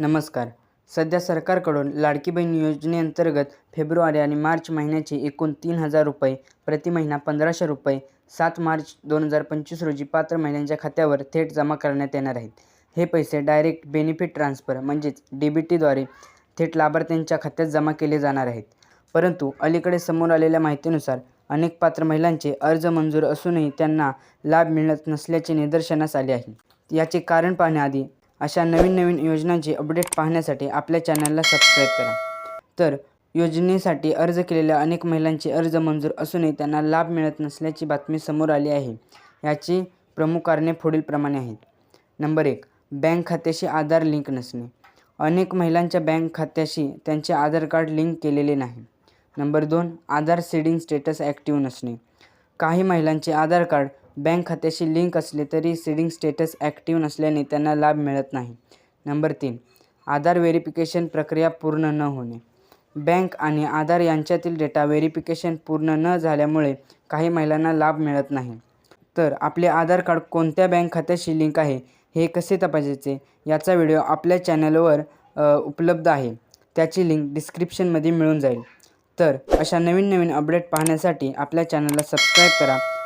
नमस्कार. सध्या सरकारकडून लाडकी बहीण योजनेअंतर्गत फेब्रुवारी आणि मार्च महिन्याचे एकूण तीन हजार रुपये प्रति महिना पंधराशे रुपये सात मार्च दोन हजार पंचवीस रोजी पात्र महिलांच्या खात्यावर थेट जमा करण्यात येणार आहेत. हे पैसे डायरेक्ट बेनिफिट ट्रान्सफर म्हणजेच डी बी टीद्वारे थेट लाभार्थ्यांच्या खात्यात जमा केले जाणार आहेत. परंतु अलीकडे समोर आलेल्या माहितीनुसार अनेक पात्र महिलांचे अर्ज मंजूर असूनही त्यांना लाभ मिळत नसल्याचे निदर्शनास आले आहे. याचे कारण पाहण्याआधी अशा नवीन नवीन योजनांचे अपडेट पाहण्यासाठी आपल्या चॅनलला सबस्क्राईब करा. तर योजनेसाठी अर्ज केलेल्या अनेक महिलांचे अर्ज मंजूर असूनही त्यांना लाभ मिळत नसल्याची बातमी समोर आली आहे. याची प्रमुख कारणे पुढीलप्रमाणे आहेत. नंबर एक बँक खात्याशी आधार लिंक नसणे. अनेक महिलांच्या बँक खात्याशी त्यांचे आधार कार्ड लिंक केलेले नाही. नंबर दोन आधार सीडिंग स्टेटस ॲक्टिव्ह नसणे. काही महिलांचे आधार कार्ड बँक खात्याशी लिंक असले तरी सीडिंग स्टेटस ॲक्टिव्ह नसल्याने त्यांना लाभ मिळत नाही. नंबर तीन आधार व्हेरिफिकेशन प्रक्रिया पूर्ण न होणे. बँक आणि आधार यांच्यातील डेटा व्हेरिफिकेशन पूर्ण न झाल्यामुळे काही महिलांना लाभ मिळत नाही. तर आपले आधार कार्ड कोणत्या बँक खात्याशी लिंक आहे हे कसे तपासायचे याचा व्हिडिओ आपल्या चॅनलवर उपलब्ध आहे. त्याची लिंक डिस्क्रिप्शनमध्ये मिळून जाईल. तर अशा नवीन नवीन अपडेट पाहण्यासाठी आपल्या चॅनलला सबस्क्राईब करा.